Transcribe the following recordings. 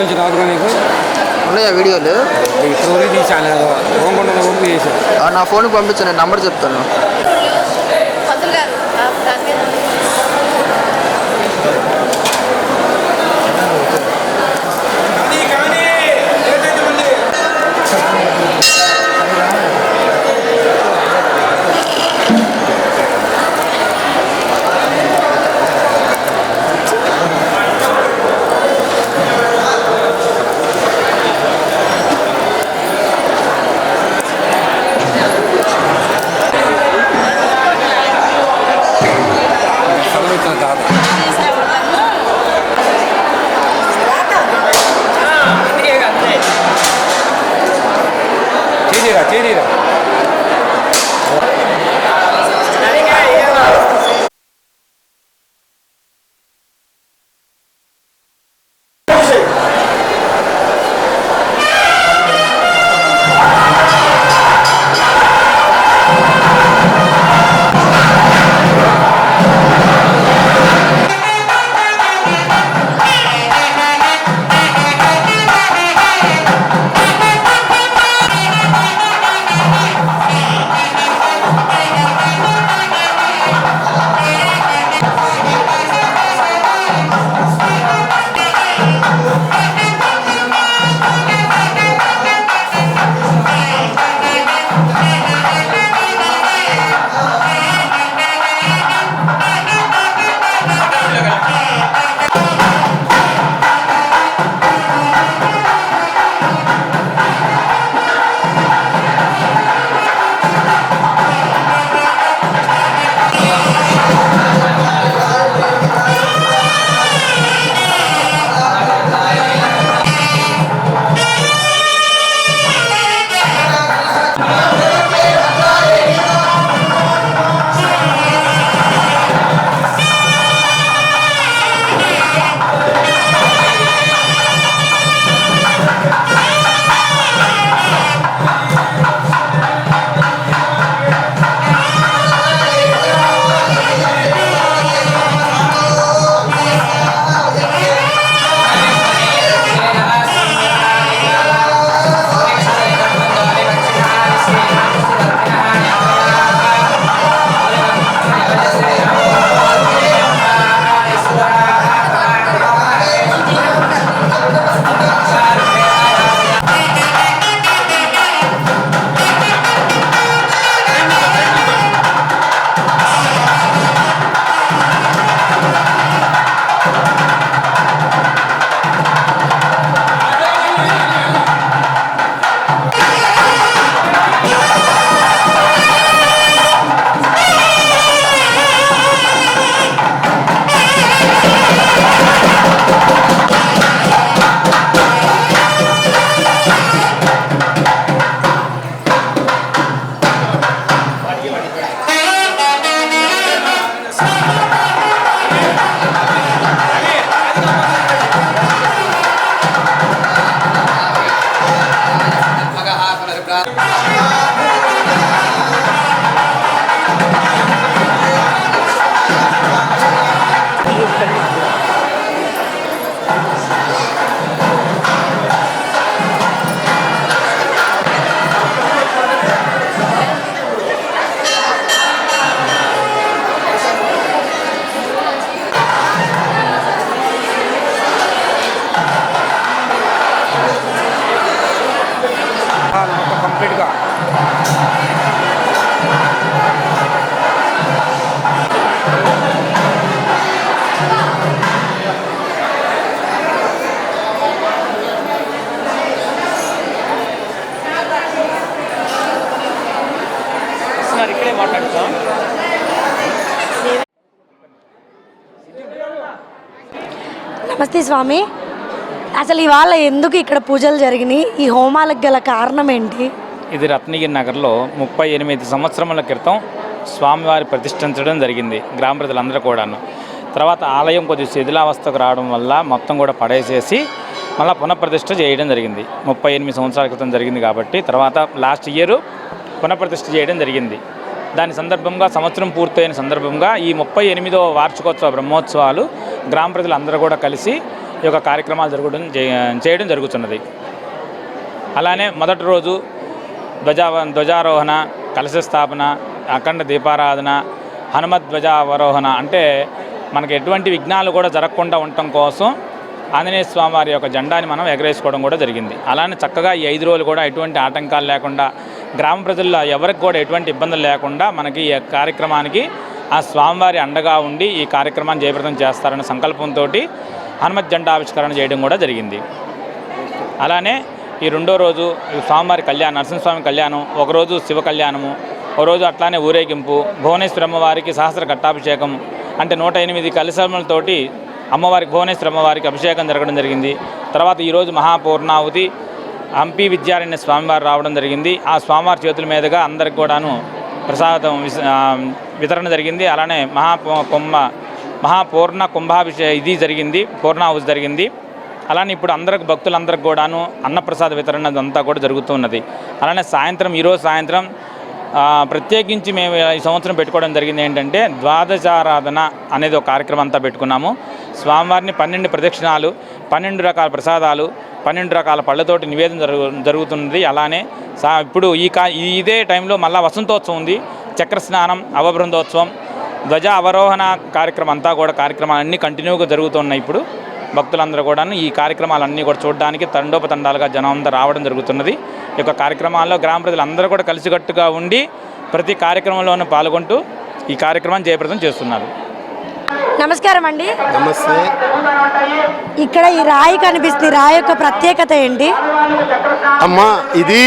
నుంచి రాదుగా నీకు ఉన్నాయా వీడియోలు ఇప్పుడు వరకు తీసాను ఓంకొండ పంపి చేశాను ఆ, నా ఫోన్కి పంపించు నేను నంబర్ చెప్తాను మొత్తం నమస్తే స్వామి? అసలు ఇవాళ ఎందుకు ఇక్కడ పూజలు జరిగినాయి? ఈ హోమాలకు గల కారణం ఏంటి? ఇది రత్నగిరి నగర్లో ముప్పై ఎనిమిది సంవత్సరముల క్రితం స్వామివారి ప్రతిష్ఠించడం జరిగింది గ్రామ ప్రజలందరూ కూడాను. తర్వాత ఆలయం కొద్ది శిథిలావస్థకు రావడం వల్ల మొత్తం కూడా పడేసేసి మళ్ళీ పునఃప్రతిష్ఠ చేయడం జరిగింది. ముప్పై ఎనిమిది సంవత్సరాల క్రితం జరిగింది కాబట్టి తర్వాత లాస్ట్ ఇయర్ పునఃప్రతిష్ఠ చేయడం జరిగింది. దాని సందర్భంగా సంవత్సరం పూర్తయిన సందర్భంగా ఈ ముప్పై ఎనిమిదవ వార్షికోత్సవ బ్రహ్మోత్సవాలు గ్రామ ప్రజలందరూ కూడా కలిసి ఈ యొక్క కార్యక్రమాలు జరగడం చేయడం జరుగుతున్నది. అలానే మొదటి రోజు ధ్వజా ధ్వజారోహణ కలశ స్థాపన అఖండ దీపారాధన హనుమత్ ధ్వజావరోహణ అంటే మనకి ఎటువంటి విఘ్నాలు కూడా జరగకుండా ఉండటం కోసం ఆంజనేయ స్వామి వారి యొక్క జెండాని మనం ఎగరేసుకోవడం కూడా జరిగింది. అలానే చక్కగా ఈ ఐదు రోజులు కూడా ఎటువంటి ఆటంకాలు లేకుండా గ్రామ ప్రజల్లో ఎవరికి కూడా ఎటువంటి ఇబ్బందులు లేకుండా మనకి ఈ కార్యక్రమానికి ఆ స్వామివారి అండగా ఉండి ఈ కార్యక్రమాన్ని జయప్రదం చేస్తారన్న సంకల్పంతో హనుమత్ జెండా ఆవిష్కరణ చేయడం కూడా జరిగింది. అలానే ఈ రెండో రోజు స్వామివారి కళ్యాణం నరసింహస్వామి కళ్యాణం ఒకరోజు శివ కళ్యాణము ఒకరోజు అట్లానే ఊరేగింపు భువనేశ్వర అమ్మవారికి సహస్ర ఘట్టాభిషేకం అంటే నూట ఎనిమిది కలిసమలతోటి అమ్మవారికి భువనేశ్వర అమ్మవారికి అభిషేకం జరగడం జరిగింది. తర్వాత ఈరోజు మహాపూర్ణావతి హంపి విద్యారణ్య స్వామివారు రావడం జరిగింది. ఆ స్వామివారి చేతుల మీదుగా అందరికి కూడాను ప్రసాదం వితరణ జరిగింది. అలానే మహా కుంభ మహాపూర్ణ కుంభాభిషే ఇది జరిగింది. పూర్ణాహుతి జరిగింది. అలానే ఇప్పుడు అందరికి భక్తులందరికి కూడాను అన్నప్రసాద వితరణ అంతా కూడా జరుగుతున్నది అలానే సాయంత్రం ఈరోజు సాయంత్రం ప్రత్యేకించి మేము ఈ సంవత్సరం పెట్టుకోవడం జరిగింది ఏంటంటే ద్వాదశారాధన అనేది ఒక కార్యక్రమం అంతా పెట్టుకున్నాము. స్వామివారిని పన్నెండు ప్రదక్షిణాలు పన్నెండు రకాల ప్రసాదాలు పన్నెండు రకాల పళ్ళతోటి నివేదన జరుగు జరుగుతున్నది. అలానే సా ఇప్పుడు ఈ కా ఇదే టైంలో మళ్ళా వసంతోత్సవం ఉంది. చక్ర స్నానం అవబృందోత్సవం ధ్వజ అవరోహణ కార్యక్రమం అంతా కూడా కార్యక్రమాలన్నీ కంటిన్యూగా జరుగుతున్నాయి ఇప్పుడు. భక్తులందరూ కూడా ఈ కార్యక్రమాలన్నీ కూడా చూడడానికి తండోపతండాలుగా జనం అంతా రావడం జరుగుతున్నది. ఈ యొక్క కార్యక్రమాల్లో గ్రామ ప్రజలందరూ కూడా కలిసికట్టుగా ఉండి ప్రతి కార్యక్రమంలోనూ పాల్గొంటూ ఈ కార్యక్రమాన్ని జయప్రదం చేస్తున్నారు. నమస్కారం అండి. నమస్తే. ఇక్కడ ఈ రాయి కనిపిస్తుంది. రాయి యొక్క ప్రత్యేకత ఏంటి? అమ్మా ఇది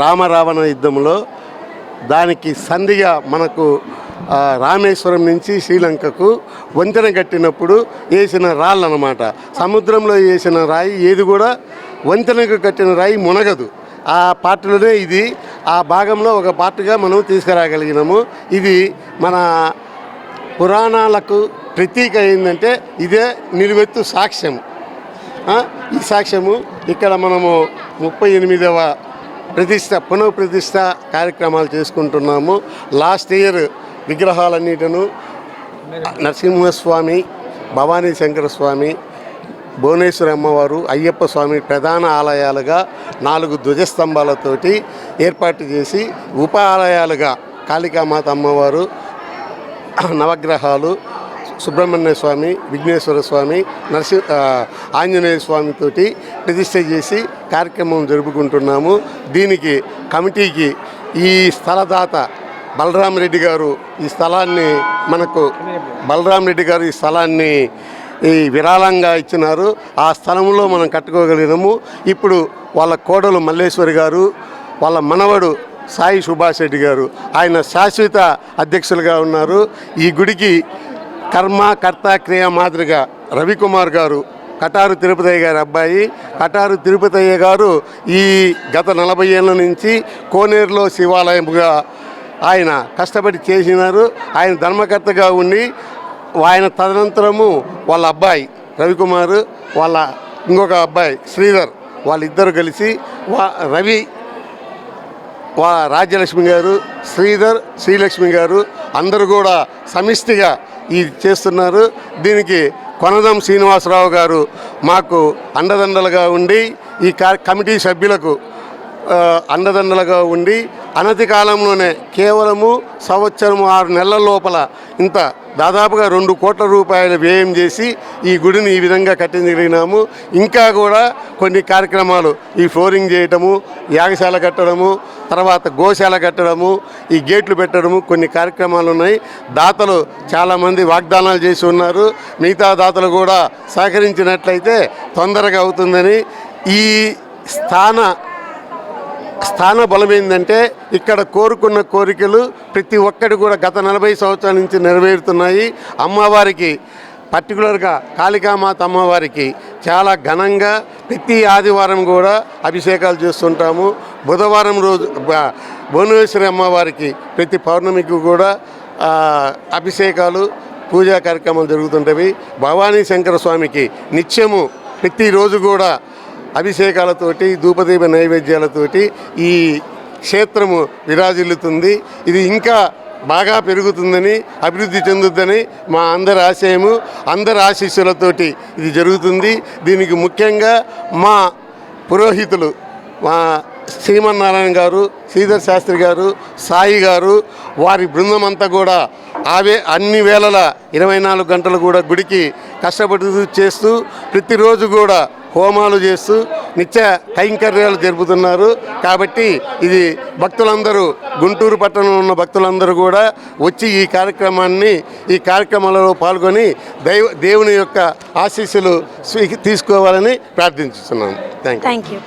రామరావణ యుద్ధంలో దానికి సంధిగా మనకు రామేశ్వరం నుంచి శ్రీలంకకు వంతెన కట్టినప్పుడు వేసిన రాళ్ళు అనమాట సముద్రంలో వేసిన రాయి ఏది కూడా వంతెనకు కట్టిన రాయి మునగదు. ఆ పార్టీలోనే ఇది ఆ భాగంలో ఒక పార్టీగా మనం తీసుకురాగలిగినాము. ఇది మన పురాణాలకు ప్రతీక ఏంటంటే ఇదే నిలువెత్తు సాక్ష్యం ఈ సాక్ష్యము ఇక్కడ మనము ముప్పై ఎనిమిదవ ప్రతిష్ట పునః ప్రతిష్ట కార్యక్రమాలు చేసుకుంటున్నాము. లాస్ట్ ఇయర్ విగ్రహాలన్నిటిను నరసింహస్వామి భవానీ శంకర స్వామి భువనేశ్వరి అమ్మవారు అయ్యప్ప స్వామి ప్రధాన ఆలయాలుగా నాలుగు ధ్వజస్తంభాలతోటి ఏర్పాటు చేసి ఉప ఆలయాలుగా కాళికామాత అమ్మవారు నవగ్రహాలు సుబ్రహ్మణ్య స్వామి విఘ్నేశ్వర స్వామి నరసి ఆంజనేయ స్వామితోటి ప్రతిష్ట చేసి కార్యక్రమం జరుపుకుంటున్నాము. దీనికి కమిటీకి ఈ స్థలదాత బలరాం రెడ్డి గారు ఈ స్థలాన్ని మనకు బలరాం రెడ్డి గారు ఈ స్థలాన్ని ఈ విరాళంగా ఇచ్చినారు. ఆ స్థలంలో మనం కట్టుకోగలిగినాము. ఇప్పుడు వాళ్ళ కోడలు మల్లేశ్వరి గారు వాళ్ళ మనవడు సాయి సుభాష్ రెడ్డి గారు. ఆయన శాశ్వత అధ్యక్షులుగా ఉన్నారు. ఈ గుడికి కర్మ కర్త క్రియ మాదిరిగా రవికుమార్ గారు కటారు తిరుపతయ్య గారి అబ్బాయి కటారు తిరుపతయ్య గారు ఈ గత నలభై ఏళ్ళ నుంచి కోనేరులో శివాలయముగా ఆయన కష్టపడి చేసినారు. ఆయన ధర్మకర్తగా ఉండి ఆయన తదనంతరము వాళ్ళ అబ్బాయి రవికుమార్ వాళ్ళ ఇంకొక అబ్బాయి శ్రీధర్ వాళ్ళిద్దరు కలిసి వా రవి రాజ్యలక్ష్మి గారు శ్రీధర్ శ్రీలక్ష్మి గారు అందరూ కూడా సమిష్టిగా ఇది చేస్తున్నారు. దీనికి కొనదం శ్రీనివాసరావు గారు మాకు అండదండలుగా ఉండి ఈ కమిటీ సభ్యులకు అండదండలుగా ఉండి అనతి కాలంలోనే కేవలము సంవత్సరము ఆరు నెలల లోపల ఇంత దాదాపుగా రెండు కోట్ల రూపాయలు వ్యయం చేసి ఈ గుడిని ఈ విధంగా కట్టించగలిగినాము. ఇంకా కూడా కొన్ని కార్యక్రమాలు ఈ ఫ్లోరింగ్ చేయటము యాగశాల కట్టడము తర్వాత గోశాల కట్టడము ఈ గేట్లు పెట్టడము కొన్ని కార్యక్రమాలు ఉన్నాయి. దాతలు చాలామంది వాగ్దానాలు చేసి ఉన్నారు. మిగతా దాతలు కూడా సహకరించినట్లయితే తొందరగా అవుతుందని ఈ స్థాన స్థాన బలం ఏంటంటే ఇక్కడ కోరుకున్న కోరికలు ప్రతి ఒక్కటి కూడా గత నలభై సంవత్సరాల నుంచి నెరవేరుతున్నాయి. అమ్మవారికి పర్టికులర్గా కాళికామాత అమ్మవారికి చాలా ఘనంగా ప్రతి ఆదివారం కూడా అభిషేకాలు చేస్తుంటాము. బుధవారం రోజు భువనేశ్వరి అమ్మవారికి ప్రతి పౌర్ణమికి కూడా అభిషేకాలు పూజా కార్యక్రమాలు జరుగుతుంటవి. భవానీ శంకర స్వామికి నిత్యము ప్రతిరోజు కూడా అభిషేకాలతోటి ధూపదీప నైవేద్యాలతోటి ఈ క్షేత్రము విరాజిల్లుతుంది. ఇది ఇంకా బాగా పెరుగుతుందని అభివృద్ధి చెందుద్దని మా అందరి ఆశయము. అందరి ఆశీస్సులతోటి ఇది జరుగుతుంది. దీనికి ముఖ్యంగా మా పురోహితులు మా శ్రీమన్నారాయణ గారు శ్రీధర్ శాస్త్రి గారు సాయి గారు వారి బృందం అంతా కూడా ఆవే అన్ని వేళల ఇరవై నాలుగు గంటలు కూడా గుడికి కష్టపడుతూ చేస్తూ ప్రతిరోజు కూడా హోమాలు చేస్తూ నిత్య కైంకర్యాలు జరుపుతున్నారు. కాబట్టి ఇది భక్తులందరూ గుంటూరు పట్టణంలో ఉన్న భక్తులందరూ కూడా వచ్చి ఈ కార్యక్రమాన్ని ఈ కార్యక్రమాలలో పాల్గొని దైవ దేవుని యొక్క ఆశీస్సులు స్వీ తీసుకోవాలని ప్రార్థించుతున్నాను. థ్యాంక్ యూ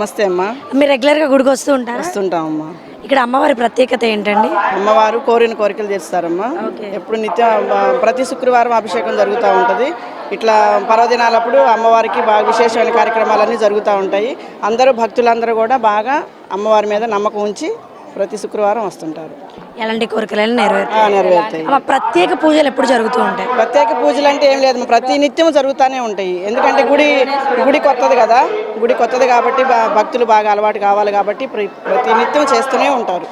నమస్తే అమ్మా. మీరు రెగ్యులర్గా గుడికి వస్తూ ఉంటారా? వస్తుంటామమ్మా. ఇక్కడ అమ్మవారి ప్రత్యేకత ఏంటండి? అమ్మవారు కోరిన కోరికలు తీరుస్తారమ్మా. ఎప్పుడు నిత్య ప్రతి శుక్రవారం అభిషేకం జరుగుతూ ఉంటుంది. ఇట్లా పర్వదినాలప్పుడు అమ్మవారికి బాగా విశేషమైన కార్యక్రమాలన్నీ జరుగుతూ ఉంటాయి. అందరూ భక్తులందరూ కూడా బాగా అమ్మవారి మీద నమ్మకం ఉంచి ప్రతి శుక్రవారం వస్తుంటారు. ఎలాంటి కోరికలైనా నెరవేరుతాయి. ఆ, నెరవేరుతాయి. అమ్మ ప్రత్యేక పూజలు ఎప్పుడు జరుగుతూ ఉంటాయి? ప్రత్యేక పూజలు అంటే ఏం లేదు ప్రతి నిత్యం జరుగుతూనే ఉంటాయి. ఎందుకంటే గుడి గుడి కొత్తది కదా గుడి కొత్తది కాబట్టి బా- భక్తులు బాగా అలవాటు కావాలి కాబట్టి ప్ర- ప్రతి నిత్యం చేస్తూనే ఉంటారు.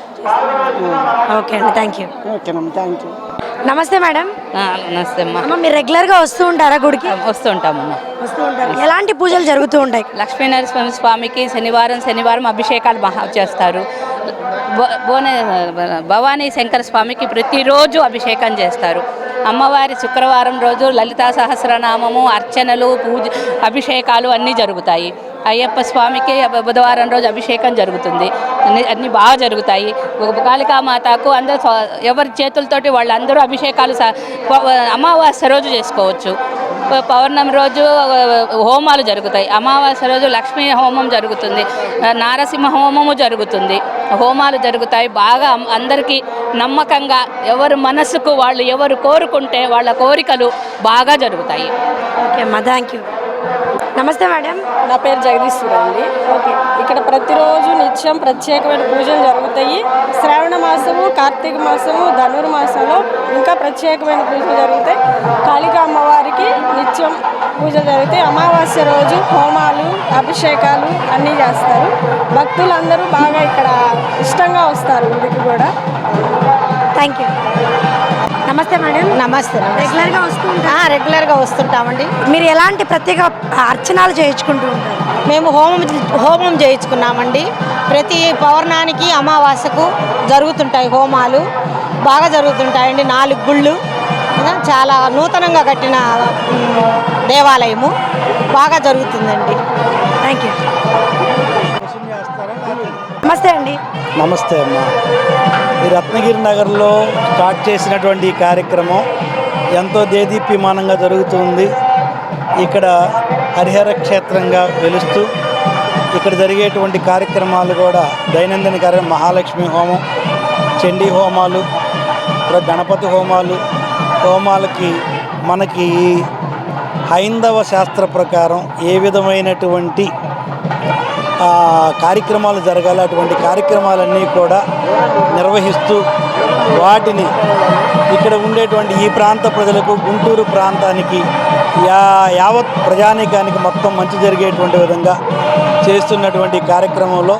ఓకే అండి థ్యాంక్ యూ. ఓకేనమ్మా థ్యాంక్ యూ. నమస్తే మేడం. ఆ, నమస్తే అమ్మా. అమ్మ మీరు రెగ్యులర్గా వస్తూ ఉంటారా గుడికి? వస్తుంటామమ్మా వస్తూ ఉంటారు. ఎలాంటి పూజలు జరుగుతూ ఉంటాయి? లక్ష్మీనరసింహ స్వామికి శనివారం శనివారం అభిషేకాలు మహా చేస్తారు. బో- భవానీ శంకర స్వామికి ప్రతిరోజు అభిషేకం చేస్తారు. అమ్మవారి శుక్రవారం రోజు లలితా సహస్రనామము అర్చనలు పూజ అభిషేకాలు అన్నీ జరుగుతాయి. అయ్యప్ప స్వామికి బుధవారం రోజు అభిషేకం జరుగుతుంది. అన్ని అన్నీ బాగా జరుగుతాయి. కాళికామాతకు అందరూ ఎవరి చేతులతోటి వాళ్ళందరూ అభిషేకాలు అమావాస్య రోజు చేసుకోవచ్చు. పౌర్ణమి రోజు హోమాలు జరుగుతాయి. అమావాస్య రోజు లక్ష్మీ హోమం జరుగుతుంది. నారసింహ హోమము జరుగుతుంది. హోమాలు జరుగుతాయి. బాగా అందరికీ నమ్మకంగా ఎవరు మనసుకు వాళ్ళు ఎవరు కోరుకుంటే వాళ్ళ కోరికలు బాగా జరుగుతాయి. ఓకే అమ్మా థ్యాంక్ యూ నమస్తే మేడం. నా పేరు జగదీశ్వర అండి. ఓకే. ఇక్కడ ప్రతిరోజు నిత్యం ప్రత్యేకమైన పూజలు జరుగుతాయి. శ్రావణ మాసము కార్తీక మాసము ధనుర్మాసంలో ఇంకా ప్రత్యేకమైన పూజలు జరుగుతాయి. కాళికా అమ్మవారికి నిత్యం పూజలు జరుగుతాయి. అమావాస్య రోజు హోమాలు అభిషేకాలు అన్నీ చేస్తారు. భక్తులందరూ బాగా ఇక్కడ ఇష్టంగా వస్తారు గుడికి కూడా. థ్యాంక్ యూ నమస్తే మేడం. నమస్తే రెగ్యులర్గా వస్తూ ఉంటారా రెగ్యులర్గా వస్తుంటామండి. మీరు ఎలాంటి ప్రత్యేక అర్చనాలు చేయించుకుంటూ ఉంటారు? మేము హోమం హోమం చేయించుకున్నామండి. ప్రతి పౌర్ణానికి అమావాస్యకు జరుగుతుంటాయి హోమాలు. బాగా జరుగుతుంటాయండి. నాలుగు గుళ్ళు. చాలా నూతనంగా కట్టిన దేవాలయము. బాగా జరుగుతుందండి. Thank you. నమస్తే అండి. నమస్తే అమ్మా. ఈ రత్నగిరి నగర్లో స్టార్ట్ చేసినటువంటి ఈ కార్యక్రమం ఎంతో దేదీప్యమానంగా జరుగుతుంది. ఇక్కడ హరిహర క్షేత్రంగా వెలుస్తూ ఇక్కడ జరిగేటువంటి కార్యక్రమాలు కూడా దైనందిన కార్యం మహాలక్ష్మి హోమం చండీ హోమాలు గణపతి హోమాలు హోమాలకి మనకి హైందవ శాస్త్ర ప్రకారం ఏ విధమైనటువంటి కార్యక్రమాలు జరగాలి అటువంటి కార్యక్రమాలన్నీ కూడా నిర్వహిస్తూ వాటిని ఇక్కడ ఉండేటువంటి ఈ ప్రాంత ప్రజలకు గుంటూరు ప్రాంతానికి యా యావత్ ప్రజానీకానికి మొత్తం మంచి జరిగేటువంటి విధంగా చేస్తున్నటువంటి కార్యక్రమంలో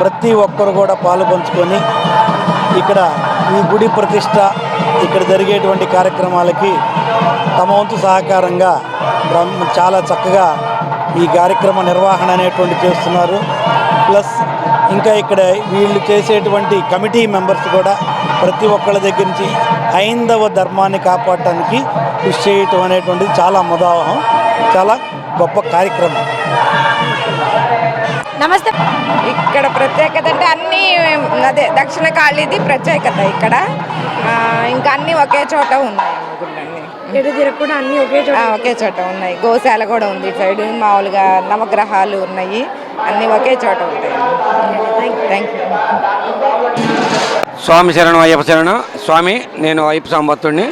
ప్రతి ఒక్కరు కూడా పాలుపంచుకొని ఇక్కడ ఈ గుడి ప్రతిష్ట ఇక్కడ జరిగేటువంటి కార్యక్రమాలకి తమ వంతు సహకారంగా చాలా చక్కగా ఈ కార్యక్రమ నిర్వహణ అనేటువంటి చేస్తున్నారు. ప్లస్ ఇంకా ఇక్కడ వీళ్ళు చేసేటువంటి కమిటీ మెంబర్స్ కూడా ప్రతి ఒక్కళ్ళ దగ్గర నుంచి హైందవ ధర్మాన్ని కాపాడటానికి కృషి చేయటం అనేటువంటిది చాలా ముదావహం చాలా గొప్ప కార్యక్రమం. నమస్తే. ఇక్కడ ప్రత్యేకత అంటే అన్నీ అదే దక్షిణ కాళీది ప్రత్యేకత ఇక్కడ. ఇంకా అన్నీ ఒకే చోట ఉన్నాయి ఎటు తిరగకుండా అన్ని ఒకే చోట ఒకే చోట ఉన్నాయి. గోశాల కూడా ఉంది ఇటు సైడ్. మామూలుగా నవగ్రహాలు ఉన్నాయి. అన్నీ ఒకే చోట ఉంటాయి. థ్యాంక్ యూ స్వామి శరణం అయ్యప్ప శరణం. స్వామి నేను అయ్యప్ప సంబత్తుడిని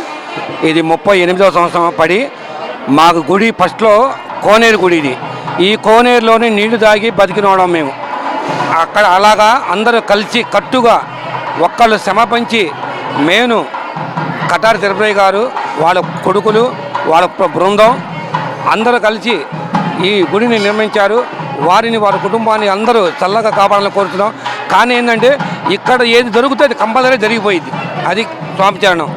ఇది ముప్పై ఎనిమిదవ సంవత్సరం పడి మాకు గుడి ఫస్ట్లో కోనేరు గుడి ఇది. ఈ కోనేరులోనే నీళ్ళు తాగి బతికినవడం మేము. అక్కడ అలాగా అందరూ కలిసి కట్టుగా ఒక్కళ్ళు శ్రమ పంచి మేను కటారి తిరుపతి గారు వాళ్ళ కొడుకులు వాళ్ళ బృందం అందరూ కలిసి ఈ గుడిని నిర్మించారు. వారిని వారి కుటుంబాన్ని అందరూ చల్లగా కాపాడాలని కోరుతున్నాం. కానీ ఏంటంటే ఇక్కడ ఏది దొరికితే అది కంపల్సరీ జరిగిపోయింది. అది స్వామి చరణం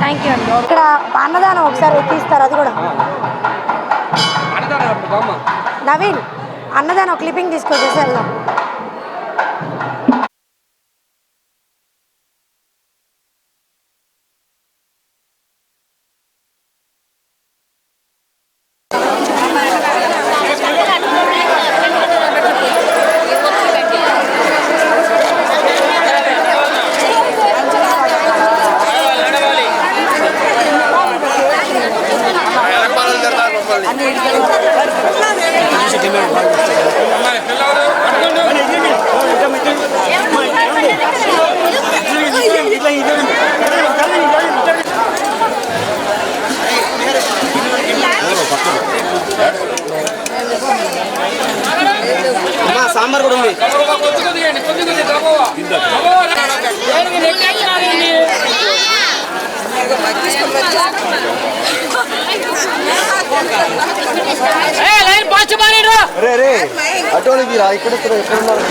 థ్యాంక్ యూ అండి. ఇక్కడ అన్నదానం ఒకసారి అది కూడా. నవీన్ అన్నదానం క్లిప్పింగ్ తీసుకొచ్చేసి వెళ్దాం సాంబార్ కూడా ఉంది రే రే. అటోనికి రా ఇక్కడ ఇక్కడ ఎక్కడ ఉన్నారు?